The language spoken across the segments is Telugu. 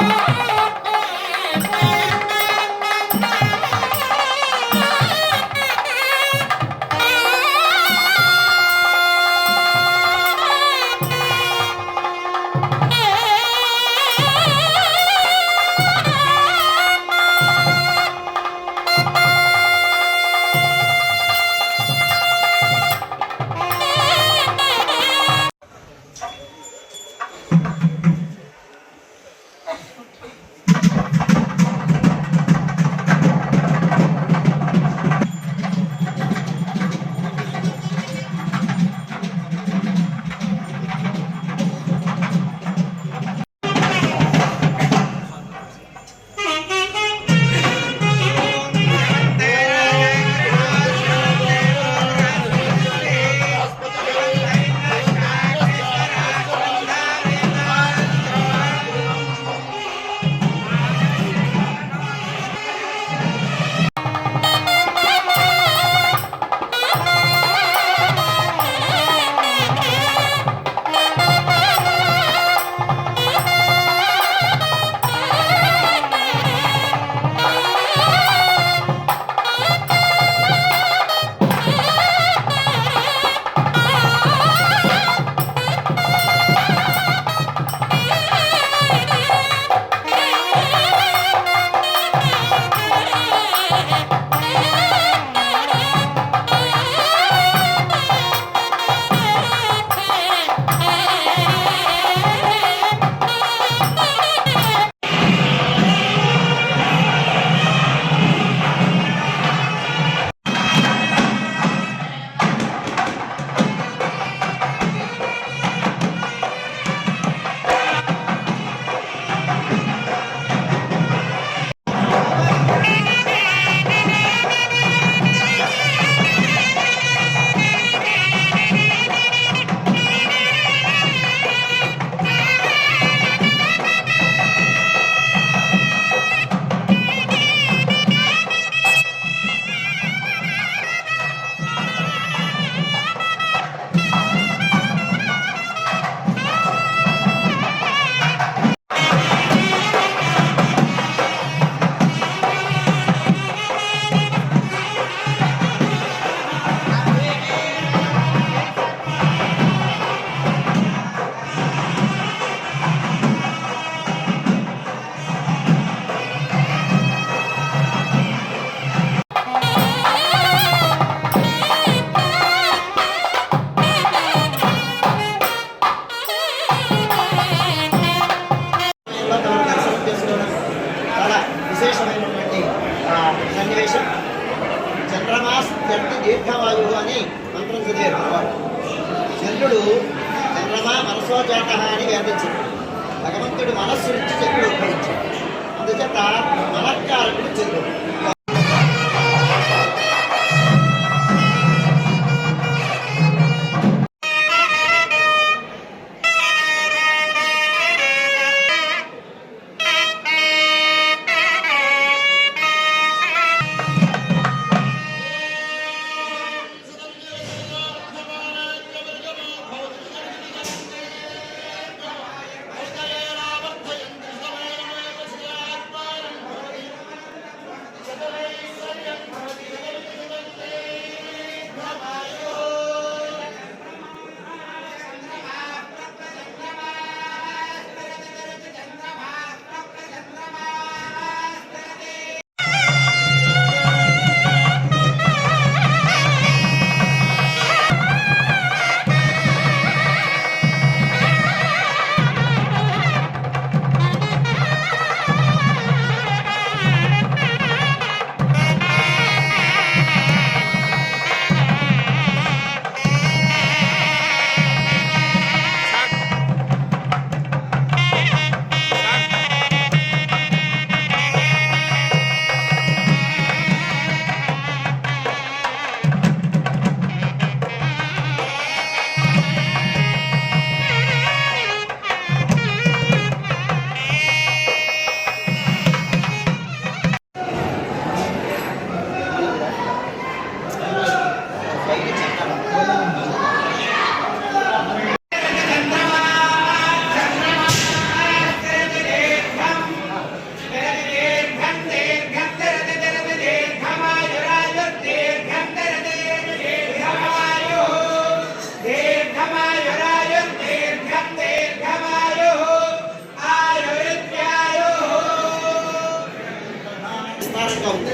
Yeah. 全部。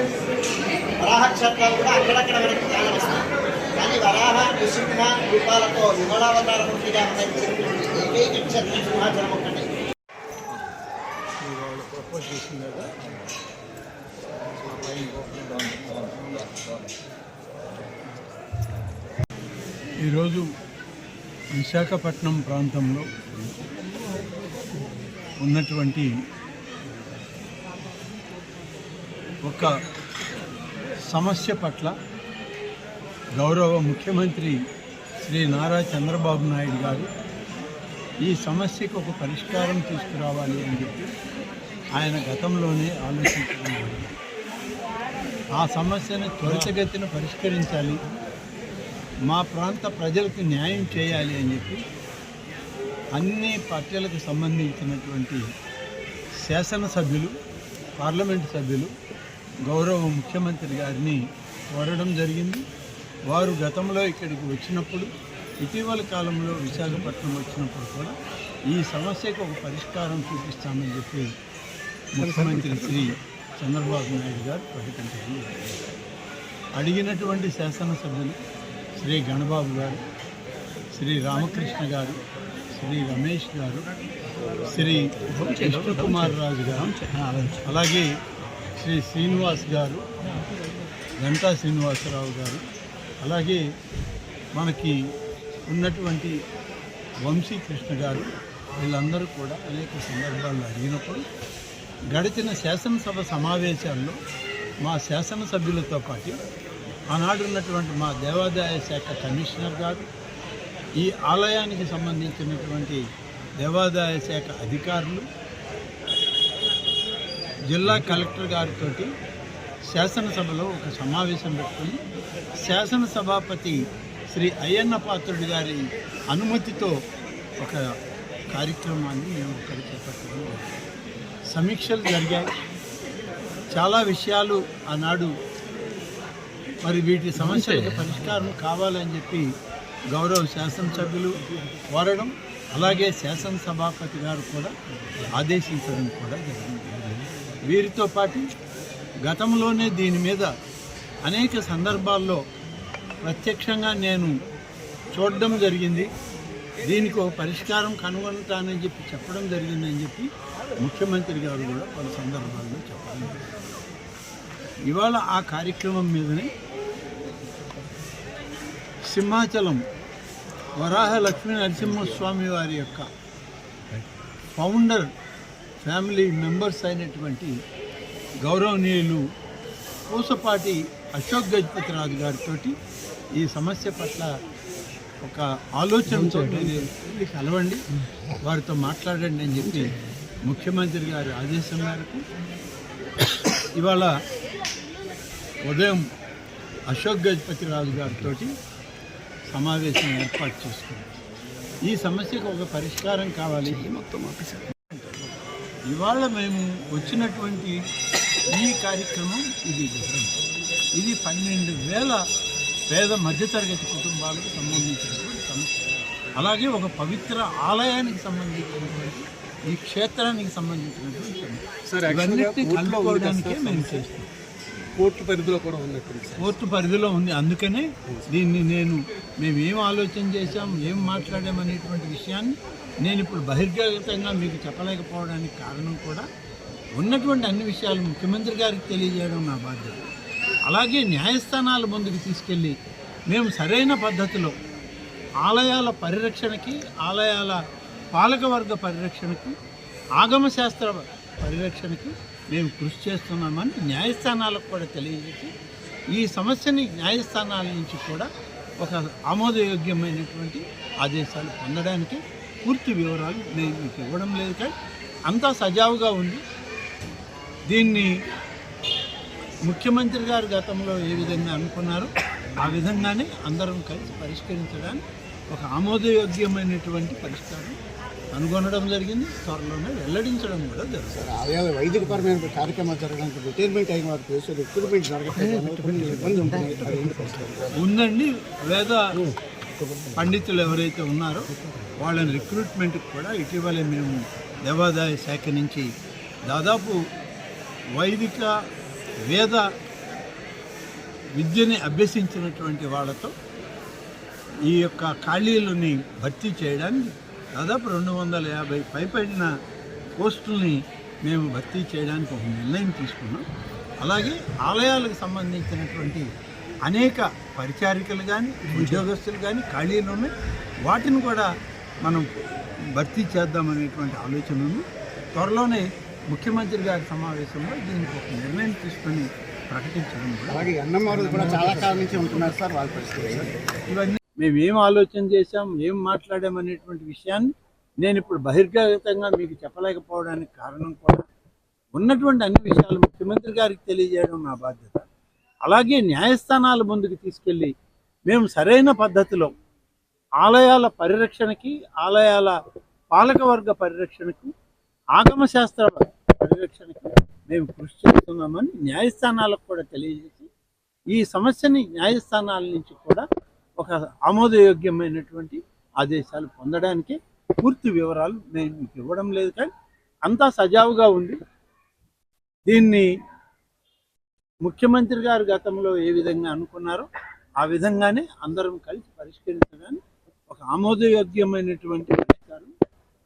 చంద్రుడు క్షేత్రాలు కూడా అక్కడక్కడ మనకి ధ్యానం కానవస్తాయి కానీ వరాహ నృసింహ రూపాలతో విమలావతార మూర్తిగా అవతరించినటువంటి ఏకైక క్షేత్రం సింహాచలం ఒకటి ఈరోజు విశాఖపట్నం ప్రాంతంలో ఉన్నటువంటి ఒక సమస్య పట్ల గౌరవ ముఖ్యమంత్రి శ్రీ నారా చంద్రబాబు నాయుడు గారు ఈ సమస్యకు ఒక పరిష్కారం తీసుకురావాలి అని చెప్పి ఆయన గతంలోనే ఆలోచించడం ఆ సమస్యను త్వరితగతిన పరిష్కరించాలి. మా ప్రాంత ప్రజలకు న్యాయం చేయాలి అని చెప్పి అన్ని పార్టీలకు సంబంధించినటువంటి శాసనసభ్యులు పార్లమెంటు సభ్యులు గౌరవ ముఖ్యమంత్రి గారిని కోరడం జరిగింది. వారు గతంలో ఇక్కడికి వచ్చినప్పుడు ఇటీవల కాలంలో విశాఖపట్నం వచ్చినప్పుడు కూడా ఈ సమస్యకు ఒక పరిష్కారం చూపిస్తామని చెప్పి ముఖ్యమంత్రి శ్రీ చంద్రబాబు నాయుడు గారు ప్రకటించడం అడిగినటువంటి శాసనసభ్యులు శ్రీ గణబాబు గారు శ్రీ రామకృష్ణ గారు శ్రీ రమేష్ గారు శ్రీ కృష్ణకుమార్ రాజు గారు అలాగే శ్రీ శ్రీనివాస్ గారు గంటా శ్రీనివాసరావు గారు అలాగే మనకి ఉన్నటువంటి వంశీకృష్ణ గారు వీళ్ళందరూ కూడా అనేక సందర్భాల్లో అడిగినప్పుడు గడిచిన శాసనసభ సమావేశాల్లో మా శాసనసభ్యులతో పాటు ఆనాడు ఉన్నటువంటి మా దేవాదాయ శాఖ కమిషనర్ గారు ఈ ఆలయానికి సంబంధించినటువంటి దేవాదాయ శాఖ అధికారులు జిల్లా కలెక్టర్ గారితో శాసనసభలో ఒక సమావేశం పెట్టుకుని శాసనసభాపతి శ్రీ అయ్యన్న పాత్రుడి గారి అనుమతితో ఒక కార్యక్రమాన్ని మేము ఇక్కడ చేపట్టడం. సమీక్షలు జరిగాయి చాలా విషయాలు ఆనాడు మరి వీటి సమస్యలకు పరిష్కారం కావాలని చెప్పి గౌరవ శాసనసభ్యులు కోరడం అలాగే శాసనసభాపతి గారు కూడా ఆదేశించడం కూడా జరిగింది వీరితో పాటు గతంలోనే దీని మీద అనేక సందర్భాల్లో ప్రత్యక్షంగా నేను చూడడం జరిగింది. దీనికి ఒక పరిష్కారం కనుగొంటానని చెప్పి చెప్పడం జరిగిందని చెప్పి ముఖ్యమంత్రి గారు కూడా పలు సందర్భాల్లో చెప్పడం ఇవాళ ఆ కార్యక్రమం మీదనే సింహాచలం వరాహ లక్ష్మీ నరసింహస్వామి వారి యొక్క ఫౌండర్ ఫ్యామిలీ మెంబర్స్ అయినటువంటి గౌరవనీయులు పూసపాటి అశోక్ గజపతి రాజు గారితో ఈ సమస్య పట్ల ఒక ఆలోచనతో కలవండి. వారితో మాట్లాడండి అని చెప్పి ముఖ్యమంత్రి గారి ఆదేశం మేరకు ఇవాళ ఉదయం అశోక్ గజపతి రాజు గారితో సమావేశం ఏర్పాటు చేసుకున్నాం. ఈ సమస్యకు ఒక పరిష్కారం కావాలి. మొత్తం ఇవాళ మేము వచ్చినటువంటి ఈ కార్యక్రమం ఇది. ఇది పన్నెండు వేల పేద మధ్యతరగతి కుటుంబాలకు సంబంధించినటువంటి సమస్య. అలాగే ఒక పవిత్ర ఆలయానికి సంబంధించినటువంటి ఈ క్షేత్రానికి సంబంధించినటువంటి సమస్య. సార్ ఇవన్నిటిని కలుపుకోవడానికే మేము చేస్తాం కోర్టు పరిధిలో కూడా ఉన్నట్టుంది సార్. కోర్టు పరిధిలో ఉంది. అందుకనే దీన్ని నేను మేము ఏం ఆలోచన చేశాం ఏం మాట్లాడామనేటువంటి విషయాన్ని నేను ఇప్పుడు బహిర్గతంగా మీకు చెప్పలేకపోవడానికి కారణం కూడా ఉన్నటువంటి అన్ని విషయాలు ముఖ్యమంత్రి గారికి తెలియజేయడం నా బాధ్యత. అలాగే న్యాయస్థానాల ముందుకు తీసుకెళ్ళి మేము సరైన పద్ధతిలో ఆలయాల పరిరక్షణకి ఆలయాల పాలకవర్గ పరిరక్షణకి ఆగమశాస్త్ర పరిరక్షణకి మేము కృషి చేస్తున్నామని న్యాయస్థానాలకు కూడా తెలియజేసి ఈ సమస్యని న్యాయస్థానాల నుంచి కూడా ఒక ఆమోదయోగ్యమైనటువంటి ఆదేశాలు పొందడానికి పూర్తి వివరాలు నేను మీకు ఇవ్వడం లేదు కానీ అంతా సజావుగా ఉంది. దీన్ని ముఖ్యమంత్రి గారు గతంలో ఏ విధంగా అనుకున్నారో ఆ విధంగానే అందరం కలిసి పరిష్కరించడానికి ఒక ఆమోదయోగ్యమైనటువంటి పరిష్కారం కనుగొనడం జరిగింది. త్వరలోనే వెల్లడించడం కూడా జరుగుతుంది. ఆలయాల వైదికపరమైన కార్యక్రమాలు జరగడానికి రిటైర్మెంట్ అయిన వారి రిక్రూట్మెంట్? ఉందండి. వేద పండితులు ఎవరైతే ఉన్నారో వాళ్ళని రిక్రూట్మెంట్కి కూడా ఇటీవలే మేము దేవాదాయ శాఖ నుంచి దాదాపు వైదిక వేద విద్యని అభ్యసించినటువంటి వాళ్ళతో ఈ యొక్క ఖాళీలని భర్తీ చేయడానికి దాదాపు రెండు వందల యాభై పైపడిన పోస్టుల్ని మేము భర్తీ చేయడానికి ఒక నిర్ణయం తీసుకున్నాం. అలాగే ఆలయాలకు సంబంధించినటువంటి అనేక పరిచారికలు కానీ ఉద్యోగస్తులు కానీ ఖాళీలు ఉన్నాయి. వాటిని కూడా మనం భర్తీ చేద్దామనేటువంటి ఆలోచన ఉంది త్వరలోనే ముఖ్యమంత్రి గారి సమావేశంలో దీనికి ఒక నిర్ణయం తీసుకొని ప్రకటించడం అలాగే ఎన్ఎంఆర్ కూడా చాలా కాలం నుంచి ఉంటున్నారు సార్ వాళ్ళ పరిస్థితి. ఇవన్నీ మేము ఏం ఆలోచన చేశాం ఏం మాట్లాడాం అనేటువంటి విషయాన్ని నేను ఇప్పుడు బహిర్గతంగా మీకు చెప్పలేకపోవడానికి కారణం కూడా ఉన్నటువంటి అన్ని విషయాలు ముఖ్యమంత్రి గారికి తెలియజేయడం నా బాధ్యత. అలాగే న్యాయస్థానాల ముందుకు తీసుకెళ్ళి మేము సరైన పద్ధతిలో ఆలయాల పరిరక్షణకి ఆలయాల పాలకవర్గ పరిరక్షణకు ఆగమశాస్త్ర పరిరక్షణకు మేము కృషి చేస్తున్నామని న్యాయస్థానాలకు కూడా తెలియజేసి ఈ సమస్యని న్యాయస్థానాల నుంచి కూడా ఒక ఆమోదయోగ్యమైనటువంటి ఆదేశాలు పొందడానికి పూర్తి వివరాలు నేను మీకు ఇవ్వడం లేదు కానీ అంతా సజావుగా ఉంది. దీన్ని ముఖ్యమంత్రి గారు గతంలో ఏ విధంగా అనుకున్నారో ఆ విధంగానే అందరం కలిసి పరిష్కరించడానికి ఒక ఆమోదయోగ్యమైనటువంటి పరిష్కారం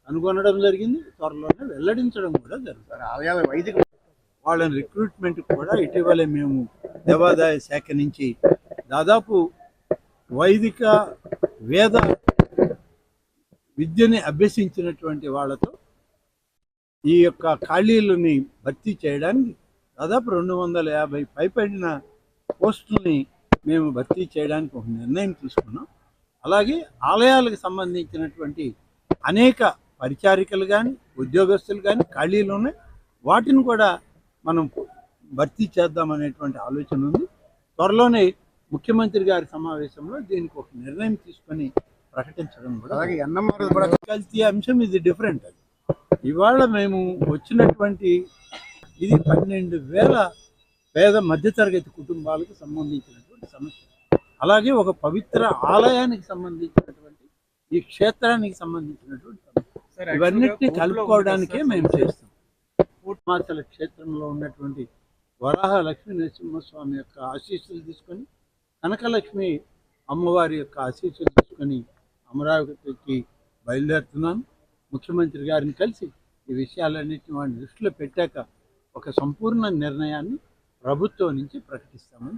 కనుగొనడం జరిగింది త్వరలోనే వెల్లడించడం కూడా జరుగుతుంది. ఆలయాల వైదిక వాళ్ళని రిక్రూట్మెంట్ కూడా ఇటీవలే మేము దేవాదాయ శాఖ నుంచి దాదాపు వైదిక వేద విద్యని అభ్యసించినటువంటి వాళ్ళతో ఈ యొక్క ఖాళీలని భర్తీ చేయడానికి దాదాపు రెండు వందల యాభై పైపడిన పోస్టుల్ని మేము భర్తీ చేయడానికి ఒక నిర్ణయం తీసుకున్నాం. అలాగే ఆలయాలకు సంబంధించినటువంటి అనేక పరిచారికలు కానీ ఉద్యోగస్తులు కానీ ఖాళీలు ఉన్నాయి. వాటిని కూడా మనం భర్తీ చేద్దామనేటువంటి ఆలోచన ఉంది. త్వరలోనే ముఖ్యమంత్రి గారి సమావేశంలో దీనికి ఒక నిర్ణయం తీసుకొని ప్రకటించడం కూడా అలాగే ఎన్ఎంఆర్ కూడా కల్తీ అంశం ఇది డిఫరెంట్ అది. ఇవాళ మేము వచ్చినటువంటి ఇది పన్నెండు వేల పేద మధ్యతరగతి కుటుంబాలకు సంబంధించినటువంటి సమస్య. అలాగే ఒక పవిత్ర ఆలయానికి సంబంధించినటువంటి ఈ క్షేత్రానికి సంబంధించినటువంటి ఇవన్నిటిని కలుపుకోవడానికే మేము చేస్తాం. పూర్ణమాచల క్షేత్రంలో ఉన్నటువంటి వరాహ లక్ష్మీ నరసింహస్వామి యొక్క ఆశీస్సులు తీసుకొని కనకలక్ష్మి అమ్మవారి యొక్క ఆశీస్సులు తీసుకొని అమరావతికి బయలుదేరుతున్నాను ముఖ్యమంత్రి గారిని కలిసి ఈ విషయాలన్నింటినీ వాడిని దృష్టిలో పెట్టాక ఒక సంపూర్ణ నిర్ణయాన్ని ప్రభుత్వం నుంచి ప్రకటిస్తామని